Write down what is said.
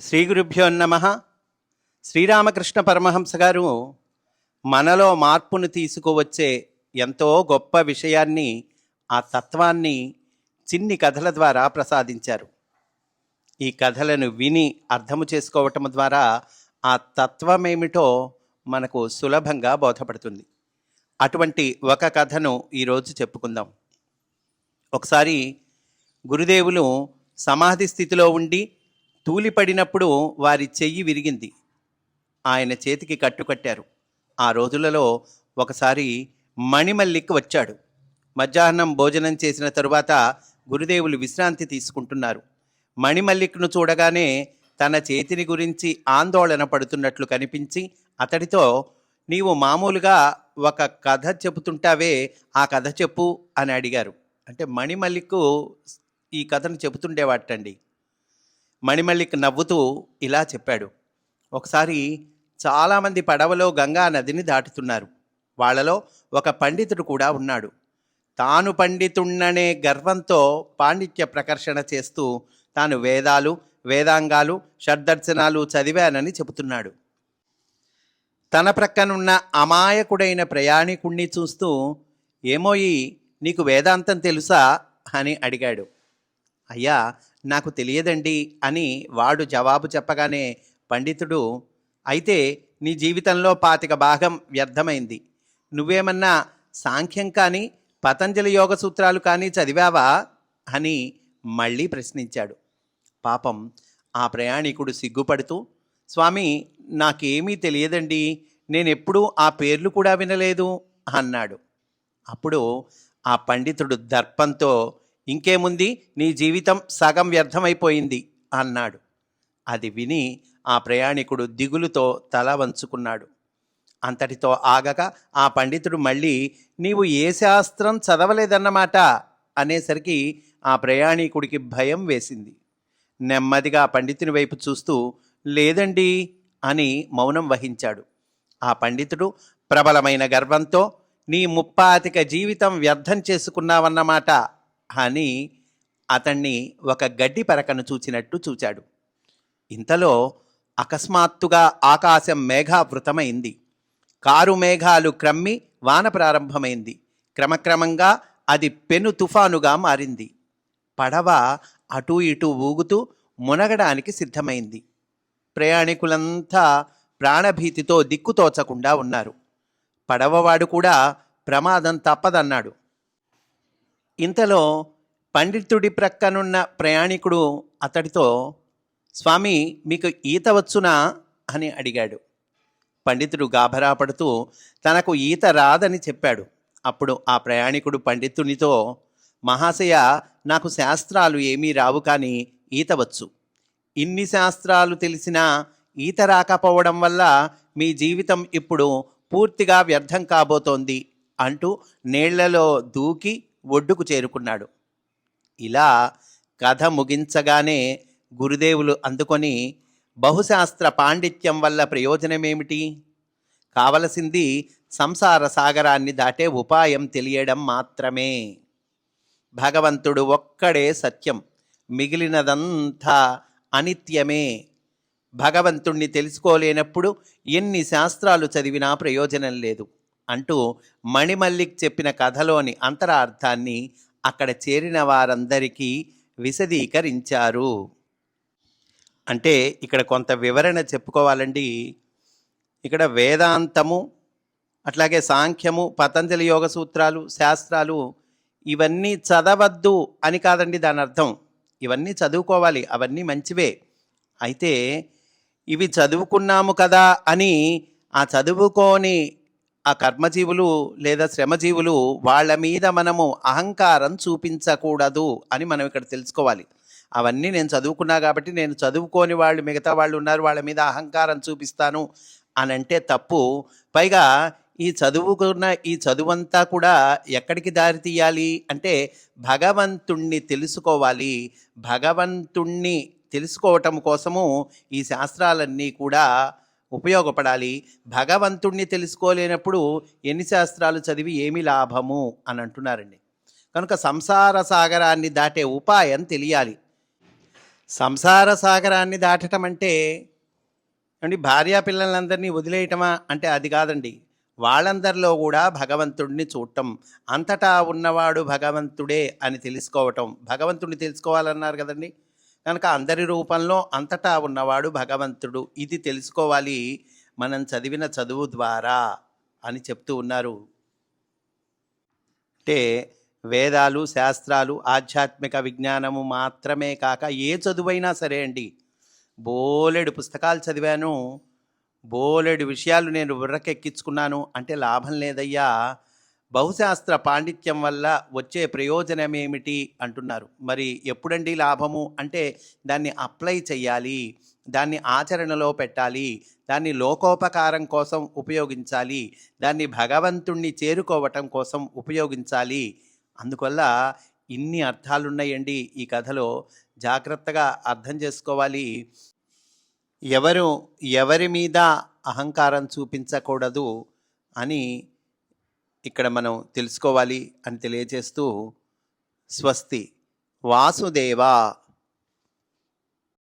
శ్రీ గురుభ్యో నమ. శ్రీరామకృష్ణ పరమహంస గారు మనలో మార్పును తీసుకువచ్చే ఎంతో గొప్ప విషయాన్ని ఆ తత్వాన్ని చిన్ని కథల ద్వారా ప్రసాదించారు. ఈ కథలను విని అర్థము చేసుకోవటం ద్వారా ఆ తత్వమేమిటో మనకు సులభంగా బోధపడుతుంది. అటువంటి ఒక కథను ఈరోజు చెప్పుకుందాం. ఒకసారి గురుదేవులు సమాధి స్థితిలో ఉండి తూలిపడినప్పుడు వారి చెయ్యి విరిగింది. ఆయన చేతికి కట్టుకట్టారు ఆ రోజులలో ఒకసారి మణిమల్లిక్ వచ్చాడు. మధ్యాహ్నం భోజనం చేసిన తరువాత గురుదేవులు విశ్రాంతి తీసుకుంటున్నారు. మణిమల్లిక్ను చూడగానే తన చేతిని గురించి ఆందోళన పడుతున్నట్లు కనిపించి అతడితో నీవు మామూలుగా ఒక కథ చెబుతుంటావే ఆ కథ చెప్పు అని అడిగారు. అంటే మణిమల్లిక్ ఈ కథను చెబుతుండేవాటండి. మణిమల్లిక్ నవ్వుతూ ఇలా చెప్పాడు. ఒకసారి చాలామంది పడవలో గంగా నదిని దాటుతున్నారు. వాళ్ళలో ఒక పండితుడు కూడా ఉన్నాడు. తాను పండితుణ్ణనే గర్వంతో పాండిత్య ప్రకర్షణ చేస్తూ తాను వేదాలు వేదాంగాలు షడ్దర్శనాలు చదివానని చెబుతున్నాడు. తన ప్రక్కనున్న అమాయకుడైన ప్రయాణికుణ్ణి చూస్తూ ఏమోయి నీకు వేదాంతం తెలుసా? అని అడిగాడు. అయ్యా నాకు తెలియదండి అని వాడు జవాబు చెప్పగానే పండితుడు అయితే నీ జీవితంలో పాతిక భాగం వ్యర్థమైంది. నువ్వేమన్నా సాంఖ్యం కానీ పతంజలి యోగ సూత్రాలు కానీ చదివావా? అని మళ్ళీ ప్రశ్నించాడు. పాపం ఆ ప్రయాణికుడు సిగ్గుపడుతూ స్వామి నాకేమీ తెలియదండి. నేనెప్పుడూ ఆ పేర్లు కూడా వినలేదు అన్నాడు. అప్పుడు ఆ పండితుడు దర్పంతో ఇంకేముంది? నీ జీవితం సగం వ్యర్థమైపోయింది అన్నాడు. అది విని ఆ ప్రయాణికుడు దిగులుతో తల వంచుకున్నాడు. అంతటితో ఆగక ఆ పండితుడు మళ్ళీ నీవు ఏ శాస్త్రం చదవలేదన్నమాట? అనేసరికి ఆ ప్రయాణికుడికి భయం వేసింది. నెమ్మదిగా పండితుని వైపు చూస్తూ లేదండి అని మౌనం వహించాడు. ఆ పండితుడు ప్రబలమైన గర్వంతో నీ ముప్పాతిక జీవితం వ్యర్థం చేసుకున్నావన్నమాట అని అతన్ని ఒక గడ్డి పరకను చూచినట్టు చూచాడు. ఇంతలో అకస్మాత్తుగా ఆకాశం మేఘావృతమైంది. కారు మేఘాలు క్రమ్మి వాన ప్రారంభమైంది. క్రమక్రమంగా అది పెను తుఫానుగా మారింది. పడవ అటూ ఇటూ ఊగుతూ మునగడానికి సిద్ధమైంది. ప్రయాణికులంతా ప్రాణభీతితో దిక్కుతోచకుండా ఉన్నారు. పడవవాడు కూడా ప్రమాదం తప్పదన్నాడు. ఇంతలో పండితుడి ప్రక్కనున్న ప్రయాణికుడు అతడితో స్వామి మీకు ఈత వచ్చునా? అని అడిగాడు. పండితుడు గాభరా పడుతూ తనకు ఈత రాదని చెప్పాడు. అప్పుడు ఆ ప్రయాణికుడు పండితునితో మహాశయ నాకు శాస్త్రాలు ఏమీ రావు కానీ ఈత వచ్చు. ఇన్ని శాస్త్రాలు తెలిసినా ఈత రాకపోవడం వల్ల మీ జీవితం ఇప్పుడు పూర్తిగా వ్యర్థం కాబోతోంది అంటూ నీళ్ళలో దూకి ఒడ్డుకు చేరుకున్నాడు. ఇలా కథ ముగించగానే గురుదేవులు అందుకొని బహుశాస్త్ర పాండిత్యం వల్ల ప్రయోజనమేమిటి? కావలసింది సంసార సాగరాన్ని దాటే ఉపాయం తెలియడం మాత్రమే. భగవంతుడు ఒక్కడే సత్యం మిగిలినదంతా అనిత్యమే. భగవంతుణ్ణి తెలుసుకోలేనప్పుడు ఎన్ని శాస్త్రాలు చదివినా ప్రయోజనం లేదు. అంటూ మణిమల్లిక్ చెప్పిన కథలోని అంతరార్థాన్ని అక్కడ చేరిన వారందరికీ విశదీకరించారు. అంటే ఇక్కడ కొంత వివరణ చెప్పుకోవాలండి. ఇక్కడ వేదాంతము అట్లాగే సాంఖ్యము పతంజలి యోగ సూత్రాలు శాస్త్రాలు ఇవన్నీ చదవద్దు అని కాదండి దాని అర్థం. ఇవన్నీ చదువుకోవాలి అవన్నీ మంచివే. అయితే ఇవి చదువుకున్నాము కదా అని ఆ చదువుకోని ఆ కర్మజీవులు లేదా శ్రమజీవులు వాళ్ళ మీద మనము అహంకారం చూపించకూడదు అని మనం ఇక్కడ తెలుసుకోవాలి. అవన్నీ నేను చదువుకున్నా కాబట్టి నేను చదువుకోని వాళ్ళు మిగతా వాళ్ళు ఉన్నారు వాళ్ళ మీద అహంకారం చూపిస్తాను అని అంటే తప్పు. పైగా ఈ చదువుకున్న ఈ చదువంతా కూడా ఎక్కడికి దారి తీయాలి అంటే భగవంతుణ్ణి తెలుసుకోవాలి. భగవంతుణ్ణి తెలుసుకోవటం కోసము ఈ శాస్త్రాలన్నీ కూడా ఉపయోగపడాలి. భగవంతుణ్ణి తెలుసుకోలేనప్పుడు ఎన్ని శాస్త్రాలు చదివి ఏమి లాభము? అని అంటున్నారండి. కనుక సంసార సాగరాన్ని దాటే ఉపాయం తెలియాలి. సంసార సాగరాన్ని దాటటం అంటే అండి భార్యా పిల్లలందరినీ వదిలేయటమా? అంటే అది కాదండి. వాళ్ళందరిలో కూడా భగవంతుడిని చూడటం. అంతటా ఉన్నవాడు భగవంతుడే అని తెలుసుకోవటం. భగవంతుడిని తెలుసుకోవాలన్నారు కదండి? కనుక అందరి రూపంలో అంతటా ఉన్నవాడు భగవంతుడు. ఇది తెలుసుకోవాలి మనం చదివిన చదువు ద్వారా అని చెప్తూ ఉన్నారు. అంటే వేదాలు శాస్త్రాలు ఆధ్యాత్మిక విజ్ఞానము మాత్రమే కాక ఏ చదువైనా సరే అండి. బోలెడు పుస్తకాలు చదివాను. బోలెడు విషయాలు నేను బుర్రకెక్కించుకున్నాను అంటే లాభం లేదయ్యా. బహుశాస్త్ర పాండిత్యం వల్ల వచ్చే ప్రయోజనం ఏమిటి అంటున్నారు. మరి ఎప్పుడండి లాభము? అంటే దాన్ని అప్లై చేయాలి దాన్ని ఆచరణలో పెట్టాలి దాన్ని లోకోపకారం కోసం ఉపయోగించాలి దాన్ని భగవంతుణ్ణి చేరుకోవటం కోసం ఉపయోగించాలి. అందువల్ల ఇన్ని అర్థాలున్నాయండి ఈ కథలో. జాగ్రత్తగా అర్థం చేసుకోవాలి. ఎవరు ఎవరి మీద అహంకారం చూపించకూడదు అని ఇక్కడ మనం తెలుసుకోవాలి అని తెలియజేస్తూ స్వస్తి. వాసుదేవ.